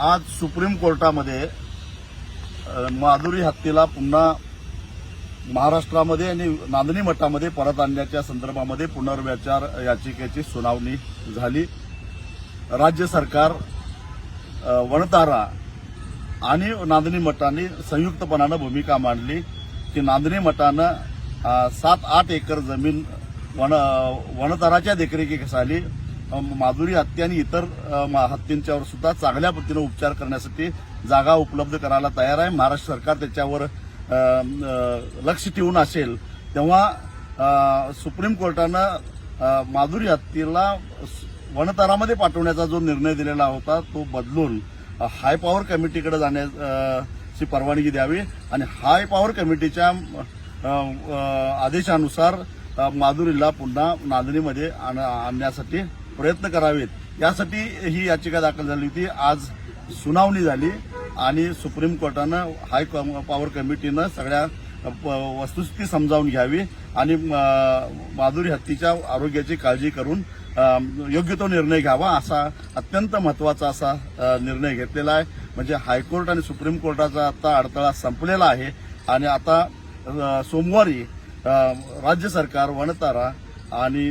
आज सुप्रीम कोर्टामध्ये माधुरी हत्तीला पुन्हा महाराष्ट्रामध्ये आणि नांदणी मठामध्ये परत आणण्याच्या संदर्भामध्ये पुनर्विचार याचिकेची सुनावणी झाली. राज्य सरकार वणतारा आणि नांदणी मठाने संयुक्तपणानं भूमिका मांडली की नांदणी मठानं सात आठ एकर जमीन वन वणताराच्या देखरेखीखाली माधुरी हत्या आणि इतर मा- हत्तींच्यावर सुद्धा चांगल्या पद्धतीनं उपचार करण्यासाठी जागा उपलब्ध करायला तयार आहे. महाराष्ट्र सरकार त्याच्यावर लक्ष ठेवून असेल तेव्हा सुप्रीम कोर्टानं माधुरी हत्तीला वनतारामध्ये पाठवण्याचा जो निर्णय दिलेला होता तो बदलून हाय पॉवर कमिटीकडे जाण्याची परवानगी द्यावी आणि हाय पॉवर कमिटीच्या आदेशानुसार माधुरीला पुन्हा नांदणीमध्ये आण- आणण्यासाठी प्रयत्न करावेत. यासाठी ही याचिका दाखल झाली होती. आज सुनावणी झाली आणि सुप्रीम कोर्टानं हाय पॉवर कमिटीनं सगळ्या प- वस्तुस्थिती समजावून घ्यावी आणि म- माधुरी हत्तीच्या आरोग्याची काळजी करून योग्य तो निर्णय घ्यावा असा अत्यंत महत्त्वाचा असा निर्णय घेतलेला आहे. म्हणजे हायकोर्ट आणि सुप्रीम कोर्टाचा आता अडथळा संपलेला आहे आणि आता सोमवारी राज्य सरकार वनतारा आणि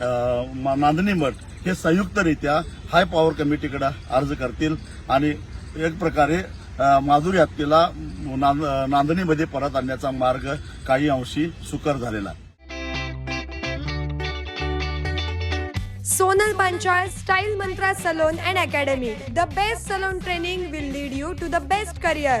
नांदणी मठ हे संयुक्तरित्या हाय पॉवर कमिटीकडे अर्ज करतील आणि एक प्रकारे माधुरी हत्तीला नांदणीमध्ये परत आणण्याचा मार्ग काही अंशी सुकर झालेला. Sonal Panchal style mantra salon and academy. The best salon training will lead you to the best career.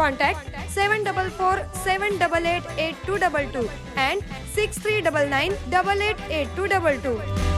Contact 744 and 6399